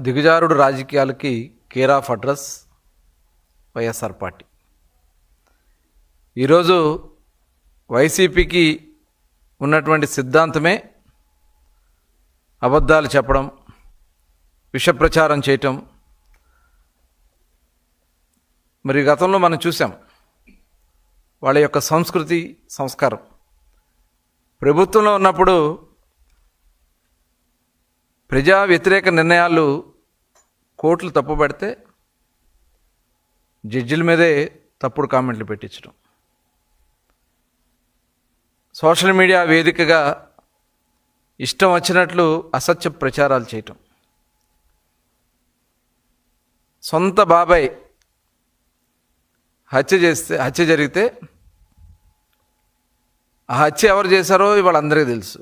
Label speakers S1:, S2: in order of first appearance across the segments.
S1: దిగజారుడు రాజకీయాలకి care of address YSR party. ఈరోజు వైసీపీకి ఉన్నటువంటి సిద్ధాంతమే అబద్ధాలు చెప్పడం విషప్రచారం చేయటం. మరి గతంలో మనం చూసాం వాళ్ళ యొక్క సంస్కృతి సంస్కారం. ప్రభుత్వంలో ఉన్నప్పుడు ప్రజా వ్యతిరేక నిర్ణయాలు కోర్టులు తప్పుపడితే జడ్జిల మీదే తప్పుడు కామెంట్లు పెట్టించడం. సోషల్ మీడియా వేదికగా ఇష్టం వచ్చినట్లు అసత్య ప్రచారాలు చేయటం. సొంత బాబాయ్ హత్య చేస్తే హత్య జరిగితే ఆ హత్య ఎవరు చేశారో ఇవాళ అందరికీ తెలుసు.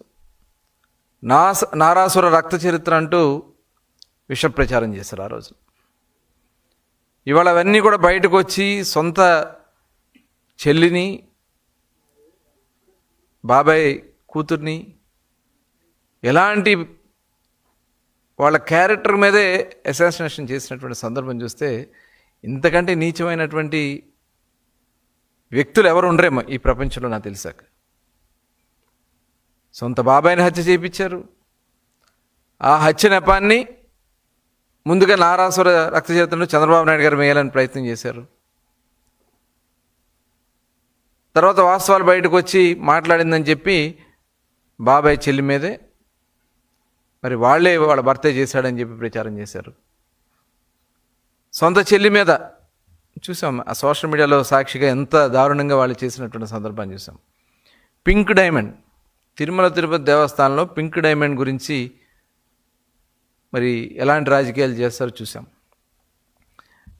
S1: నాస నారాసుర రక్త చరిత్ర అంటూ విష ప్రచారం చేశారు ఆ రోజు. ఇవాళ అవన్నీ కూడా బయటకు వచ్చి సొంత చెల్లిని బాబాయ్ కూతుర్ని ఎలాంటి వాళ్ళ క్యారెక్టర్ మీదే అసాసినేషన్ చేసినటువంటి సందర్భం చూస్తే ఇంతకంటే నీచమైనటువంటి వ్యక్తులు ఎవరు ఉండరేమో ఈ ప్రపంచంలో నాకు తెలిసాక. సొంత బాబాయిని హత్య చేయించారు. ఆ హత్య నెపాన్ని ముందుగా నారాసుర రక్త చంద్రబాబు నాయుడు గారు వేయాలని ప్రయత్నం చేశారు. తర్వాత వాస్తవాలు బయటకు వచ్చి మాట్లాడిందని చెప్పి బాబాయ్ చెల్లి మీదే మరి వాళ్ళే వాళ్ళ భర్తే చేశాడని చెప్పి ప్రచారం చేశారు. సొంత చెల్లి మీద చూసాం ఆ సోషల్ మీడియాలో సాక్షిగా ఎంత దారుణంగా వాళ్ళు చేసినటువంటి సందర్భాన్ని చూసాం. పింక్ డైమండ్ తిరుమల తిరుపతి దేవస్థానంలో పింక్ డైమండ్ గురించి మరి ఎలాంటి రాజకీయాలు చేస్తారో చూసాం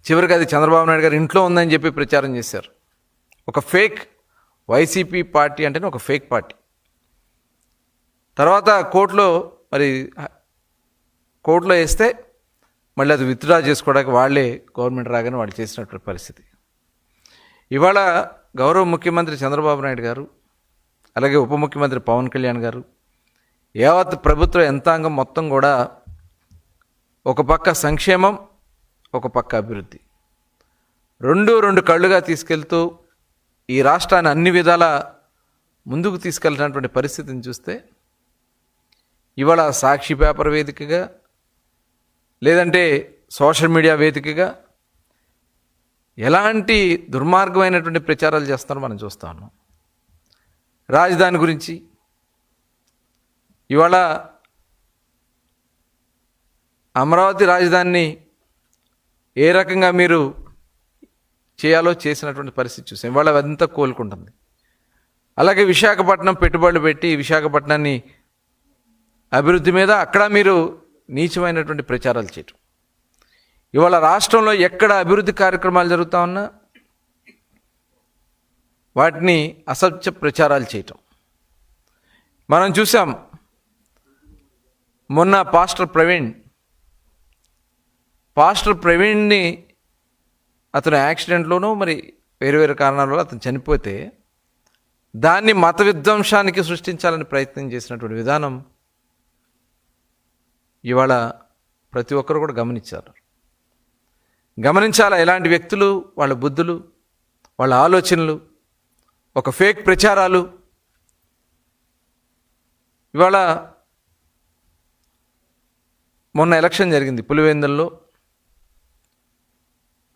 S1: చివరికి అది చంద్రబాబు నాయుడు గారు ఇంట్లో ఉందని చెప్పి ప్రచారం చేశారు. ఒక ఫేక్ వైసీపీ పార్టీ అంటేనే ఒక ఫేక్ పార్టీ. తర్వాత కోర్టులో మరి కోర్టులో వేస్తే మళ్ళీ అది విత్డ్రా చేసుకోవడానికి వాళ్ళే గవర్నమెంట్ రాగానే వాళ్ళు చేసినటువంటి పరిస్థితి. ఇవాళ గౌరవ ముఖ్యమంత్రి చంద్రబాబు నాయుడు గారు అలాగే ఉప ముఖ్యమంత్రి పవన్ కళ్యాణ్ గారు యావత్ ప్రభుత్వ యంత్రాంగం మొత్తం కూడా ఒక పక్క సంక్షేమం ఒక పక్క అభివృద్ధి. రెండు రెండు కళ్ళుగా తీసుకెళ్తూ ఈ రాష్ట్రాన్ని అన్ని విధాల ముందుకు తీసుకెళ్ళినటువంటి పరిస్థితిని చూస్తే ఇవాళ సాక్షి పేపర్ వేదికగా లేదంటే సోషల్ మీడియా వేదికగా ఎలాంటి దుర్మార్గమైనటువంటి ప్రచారాలు చేస్తారో మనం చూస్తా ఉన్నాం. రాజధాని గురించి. ఇవాళ అమరావతి రాజధానిని ఏ రకంగా మీరు చేయాలో చేసినటువంటి పరిస్థితి చూసాం. ఇవాళ అదంతా కోలుకుంటుంది. అలాగే విశాఖపట్నం పెట్టుబడులు పెట్టి విశాఖపట్నాన్ని అభివృద్ధి మీద అక్కడ మీరు నీచమైనటువంటి ప్రచారాలు చేయటం. ఇవాళ రాష్ట్రంలో ఎక్కడ అభివృద్ధి కార్యక్రమాలు జరుగుతూ ఉన్నా వాటిని అసత్య ప్రచారాలు చేయటం. మనం చూసాం మొన్న పాస్టర్ ప్రవీణ్ పాస్టర్ ప్రవీణ్ని అతను యాక్సిడెంట్లోనూ మరి వేరు వేరు కారణాల వల్ల అతను చనిపోతే దాన్ని మత విధ్వంసానికి సృష్టించాలని ప్రయత్నం చేసినటువంటి విధానం ఇవాళ ప్రతి ఒక్కరు కూడా గమనించారు. గమనించాలా? ఎలాంటి వ్యక్తులు? వాళ్ళ బుద్ధులు? వాళ్ళ ఆలోచనలు? ఒక ఫేక్ ప్రచారాలు. ఇవాళ మొన్న ఎలక్షన్ జరిగింది పులివెందుల్లో.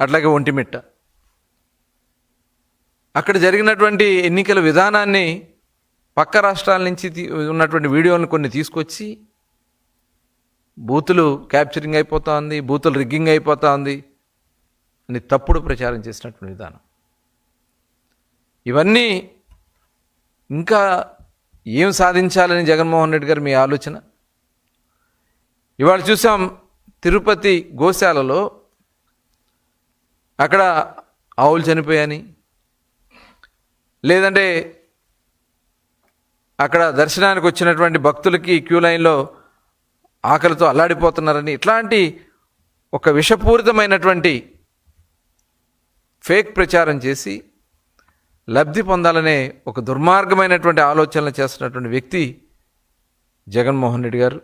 S1: అట్లాగే ఒంటిమిట్ట. అక్కడ జరిగినటువంటి ఎన్నికల విధానాన్ని పక్క రాష్ట్రాల నుంచి ఉన్నటువంటి వీడియోలను కొన్ని తీసుకొచ్చి బూతులు క్యాప్చరింగ్ అయిపోతా ఉంది బూతులు రిగ్గింగ్ అయిపోతా ఉంది అని తప్పుడు ప్రచారం చేసినటువంటి విధానం. ఇవన్నీ ఇంకా ఏం సాధించాలని జగన్మోహన్ రెడ్డి గారు మీ ఆలోచన? ఇవాళ చూసాం తిరుపతి గోశాలలో అక్కడ ఆవులు చనిపోయాయని లేదంటే అక్కడ దర్శనానికి వచ్చినటువంటి భక్తులకి క్యూ లైన్లో ఆకలితో అల్లాడిపోతున్నారని ఇట్లాంటి ఒక విషపూరితమైనటువంటి ఫేక్ ప్రచారం చేసి లబ్ధి పొందాలనే ఒక దుర్మార్గమైనటువంటి ఆలోచనలు చేస్తున్నటువంటి వ్యక్తి జగన్మోహన్ రెడ్డి గారు.